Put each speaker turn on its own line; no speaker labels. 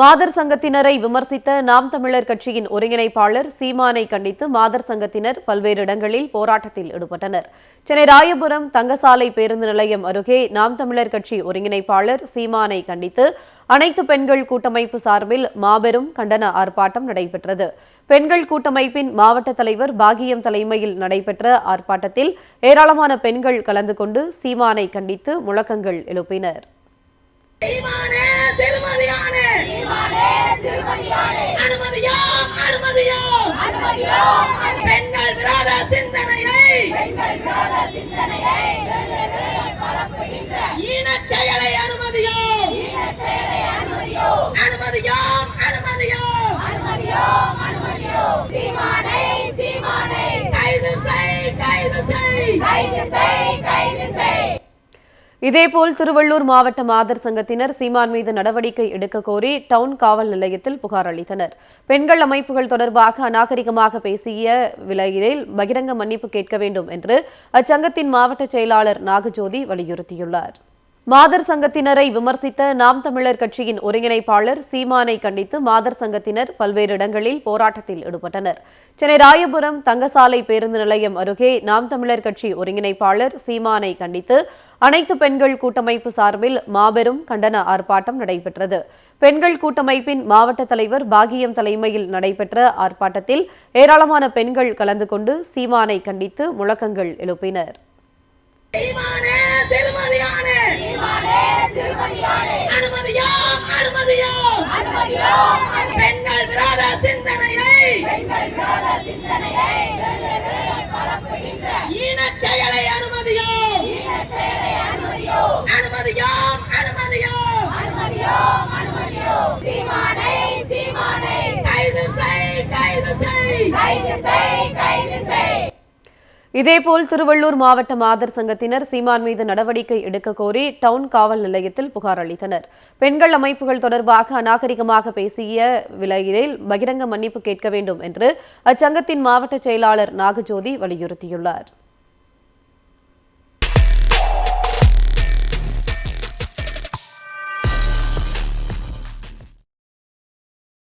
மாதர் சங்கத்தினரை விமர்சித்த நாம் தமிழர் கட்சியின் ஒருங்கிணைப்பாளர் சீமானை கண்டித்து மாதர் சங்கத்தினர் பல்வேறு இடங்களில் போராட்டத்தில் ஈடுபட்டனர். சென்னை ராயபுரம் தங்கசாலை பேருந்து நிலையம் அருகே நாம் தமிழர் கட்சி ஒருங்கிணைப்பாளர் சீமானை கண்டித்து அனைத்து பெண்கள் கூட்டமைப்பு சார்பில் மாபெரும் கண்டன ஆர்ப்பாட்டம் நடைபெற்றது. பெண்கள் கூட்டமைப்பின் மாவட்ட தலைவர் பாகியம் தலைமையில் நடைபெற்ற ஆர்ப்பாட்டத்தில் ஏராளமான பெண்கள் கலந்து கொண்டு சீமானை கண்டித்து முழக்கங்கள் எழுப்பினர்.
அனுமதியோம் அனுமதியோம் பெண்கள் விரோத சிந்தனையை ஈனச் செயலை அனுமதியோம் அனுமதியோம் அனுமதியோம் கைது செய். கைது செய்.
இதேபோல் திருவள்ளூர் மாவட்ட மாதர் சங்கத்தினர் சீமான் மீது நடவடிக்கை எடுக்க கோரி டவுன் காவல் நிலையத்தில் புகார் அளித்தனர். பெண்கள் அமைப்புகள் தொடர்பாக அநாகரிகமாக பேசிய விலையில் பகிரங்க மன்னிப்பு கேட்க வேண்டும் என்று அச்சங்கத்தின் மாவட்ட செயலாளர் நாகஜோதி வலியுறுத்தியுள்ளார். மாதர் சங்கத்தினரை விமர்சித்த நாம் தமிழர் கட்சியின் ஒருங்கிணைப்பாளர் சீமானை கண்டித்து மாதர் சங்கத்தினர் பல்வேறு இடங்களில் போராட்டத்தில் ஈடுபட்டனர். சென்னை ராயபுரம் தங்கசாலை பேருந்து நிலையம் அருகே நாம் தமிழர் கட்சி ஒருங்கிணைப்பாளர் சீமானை கண்டித்து அனைத்து பெண்கள் கூட்டமைப்பு சார்பில் மாபெரும் கண்டன ஆர்ப்பாட்டம் நடைபெற்றது. பெண்கள் கூட்டமைப்பின் மாவட்ட தலைவர் பாகியம் தலைமையில் நடைபெற்ற ஆர்ப்பாட்டத்தில் ஏராளமான பெண்கள் கலந்து கொண்டு சீமானை கண்டித்து முழக்கங்கள் எழுப்பினர்.
அனுமதியோம் அனுமதியோம் பெண்கள் விரோத சிந்தனையை ஈனச் செயலை அனுமதியோம் அனுமதியோம் அனுமதியோம் கைது செய் கைது செய்.
இதேபோல் திருவள்ளூர் மாவட்ட மாதர் சங்கத்தினர் சீமான் மீது நடவடிக்கை எடுக்க கோரி டவுன் காவல் நிலையத்தில் புகார் அளித்தனர். பெண்கள் அமைப்புகள் தொடர்பாக அநாகரிகமாக பேசிய விலையில் பகிரங்க மன்னிப்பு கேட்க வேண்டும் என்று அச்சங்கத்தின் மாவட்ட செயலாளர் நாகஜோதி வலியுறுத்தியுள்ளார்.